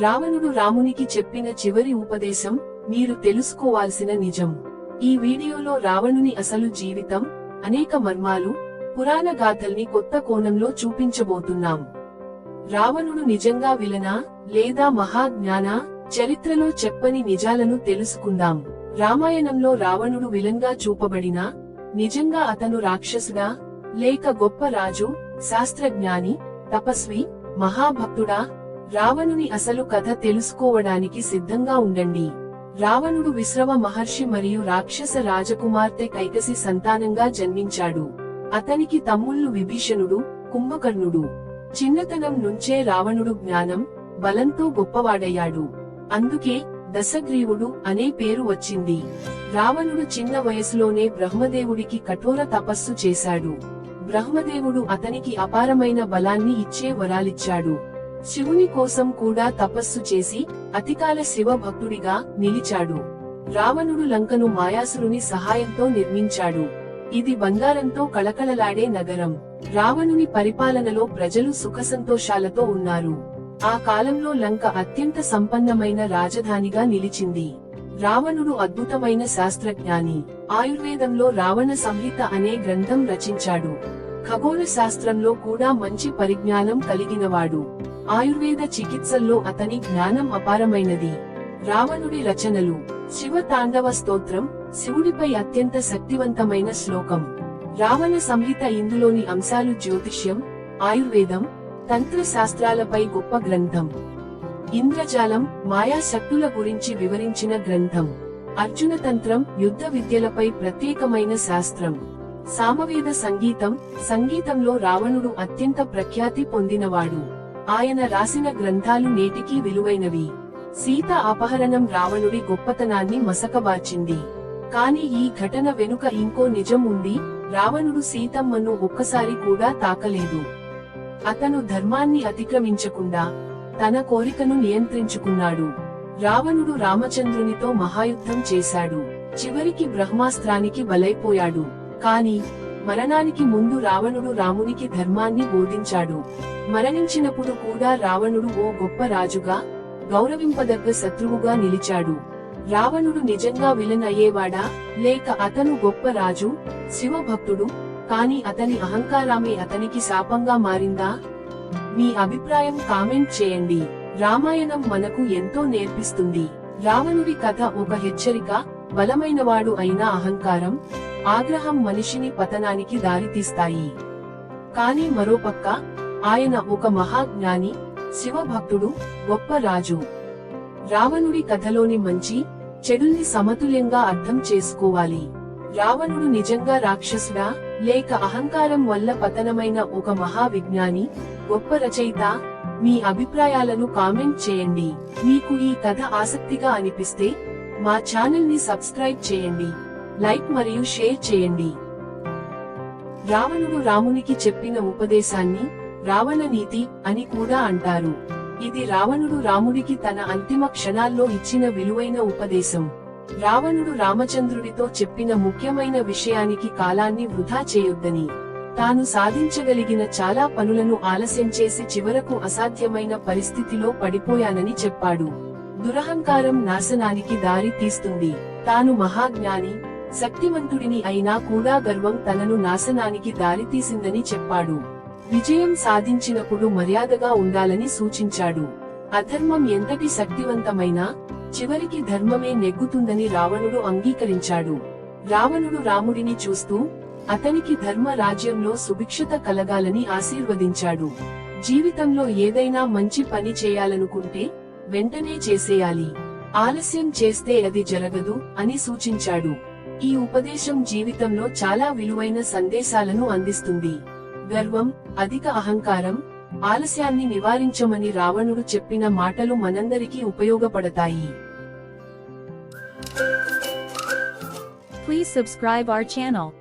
రావణుడు రామునికి చెప్పిన చివరి ఉపదేశం మీరు తెలుసుకోవాల్సిన నిజం. ఈ వీడియోలో రావణుని అసలు జీవితం అనేక మర్మాలు పురాణ గాథల్ని కొత్త కోణంలో చూపించబోతున్నాం. రావణుడు నిజంగా విలనా లేదా మహాజ్ఞాన? చరిత్రలో చెప్పని నిజాలను తెలుసుకుందాం. రామాయణంలో రావణుడు విలంగా చూపబడినా నిజంగా అతను రాక్షసుడా? లేక గొప్ప రాజు శాస్త్రజ్ఞాని తపస్వి మహాభక్తుడా? రావణుని అసలు కథ తెలుసుకోవడానికి సిద్ధంగా ఉండండి. రావణుడు విశ్రవ మహర్షి మరియు రాక్షస రాజకుమార్తె కైకసి సంతానంగా జన్మించాడు. అతనికి తమ్ముళ్ళు విభీషణుడు కుంభకర్ణుడు. చిన్నతనం నుంచే రావణుడు జ్ఞానం బలంతో గొప్పవాడయ్యాడు. అందుకే దశగ్రీవుడు అనే పేరు వచ్చింది. రావణుడు చిన్న వయసులోనే బ్రహ్మదేవుడికి కఠోర తపస్సు చేశాడు. బ్రహ్మదేవుడు అతనికి అపారమైన బలాన్ని ఇచ్చే వరాలిచ్చాడు. శివుని కోసం కూడా తపస్సు చేసి అతికాల శివ భక్తుడిగా నిలిచాడు. రావణుడు లంకను మాయాసురుని సహాయంతో నిర్మించాడు. ఇది బంగారంతో కళకళలాడే నగరం. రావణుని పరిపాలనలో ప్రజలు సుఖసంతోషాలతో ఉన్నారు. ఆ కాలంలో లంక అత్యంత సంపన్నమైన రాజధానిగా నిలిచింది. రావణుడు అద్భుతమైన శాస్త్రజ్ఞాని. ఆయుర్వేదంలో రావణ సంహిత అనే గ్రంథం రచించాడు. ఖగోళ శాస్త్రంలో కూడా మంచి పరిజ్ఞానం కలిగినవాడు. ఆయుర్వేద చికిత్సల్లో అతని జ్ఞానం అపారమైనది. రావణుడి రచనలు శివ తాండవ స్తోత్రం శివుడిపై అత్యంత శక్తివంతమైన శ్లోకం. రావణ సంహిత ఇందులోని అంశాలు జ్యోతిష్యం ఆయుర్వేదం తంత్ర శాస్త్రాలపై గొప్ప గ్రంథం. ఇంద్రజాలం మాయా శక్తుల గురించి వివరించిన గ్రంథం. అర్జున తంత్రం యుద్ధ విద్యలపై ప్రత్యేకమైన శాస్త్రం. సామవేద సంగీతం సంగీతంలో రావణుడు అత్యంత ప్రఖ్యాతి పొందినవాడు. ఆయన రాసిన గ్రంథాలు నేటికీ విలువైనవి. సీత అపహరణం రావణుడి గొప్పతనాన్ని మసకబార్చింది. కాని ఈ ఘటన వెనుక ఇంకో నిజం ఉంది రావణుడు సీతమ్మను ఒక్కసారి కూడా తాకలేదు. అతను ధర్మాన్ని అతిక్రమించకుండా తన కోరికను నియంత్రించుకున్నాడు. రావణుడు రామచంద్రునితో మహాయుద్ధం చేశాడు. చివరికి బ్రహ్మాస్త్రానికి బలైపోయాడు. కాని మరణానికి ముందు రావణుడు రామునికి ధర్మాన్ని బోధించాడు. మరణించినప్పుడు కూడా రావణుడు ఓ గొప్ప రాజుగా గౌరవింపదగ్గ శత్రువుగా నిలిచాడు. రావణుడు నిజంగా విలన్ అయ్యేవాడా? లేక అతను గొప్ప రాజు శివభక్తుడు కాని అతని అహంకారమే అతనికి శాపంగా మారిందా? మీ అభిప్రాయం కామెంట్ చేయండి. రామాయణం మనకు ఎంతో నేర్పిస్తుంది. రావణుడి కథ ఒక హెచ్చరిక బలమైనవాడు అయిన అహంకారం ఆగ్రహం మనిషిని పతనానికి దారితీస్తాయి. కాని మరోపక్క ఆయన ఒక మహాజ్ఞాని శివభక్తుడు గొప్ప రాజు. రావణుడి కథలోని మంచి చెడుల్ని సమతుల్యంగా అర్థం చేసుకోవాలి. రావణుడు నిజంగా రాక్షసుడా లేక అహంకారం వల్ల పతనమైన ఒక మహా విజ్ఞాని గొప్ప రచయిత? మీ అభిప్రాయాలను కామెంట్ చేయండి. మీకు ఈ కథ ఆసక్తిగా అనిపిస్తే మా ఛానల్ని సబ్స్క్రైబ్ చేయండి లైక్ మరియు షేర్ చేయండి. రావణుడు రామునికి చెప్పిన ఉపదేశాన్ని రావణ నీతి అని కూడా అంటారు. ఇది రావణుడు రాముడికి తన అంతిమ క్షణాల్లో ఇచ్చిన విలువైన ఉపదేశం. రావణుడు రామచంద్రుడితో చెప్పిన ముఖ్యమైన విషయానికి కాలాన్ని వృధా చేయొద్దని తాను సాధించగలిగిన చాలా పనులను ఆలస్యం చేసి చివరకు అసాధ్యమైన పరిస్థితిలో పడిపోయానని చెప్పాడు. దురహంకారం నాశనానికి దారి తీస్తుంది. తాను మహాజ్ఞాని శక్తివంతుడిని అయినా కూడా గర్వం తనను నాశనానికి దారితీసిందని చెప్పాడు. విజయం సాధించినప్పుడు మర్యాదగా ఉండాలని సూచించాడు. అధర్మం ఎంతటి శక్తివంతమైనా చివరికి ధర్మమే నెగ్గుతుందని రావణుడు అంగీకరించాడు. రావణుడు రాముడిని చూస్తూ అతనికి ధర్మ రాజ్యంలో సుభిక్షత కలగాలని ఆశీర్వదించాడు. జీవితంలో ఏదైనా మంచి పని చేయాలనుకుంటే వెంటనే చేసేయాలి. ఆలస్యం చేస్తే అది జరగదు అని సూచించాడు. ఈ ఉపదేశం జీవితంలో చాలా విలువైన సందేశాలను అందిస్తుంది. గర్వం అధిక అహంకారం ఆలస్యాన్ని నివారించమని రావణుడు చెప్పిన మాటలు మనందరికీ ఉపయోగపడతాయి. Please subscribe our channel.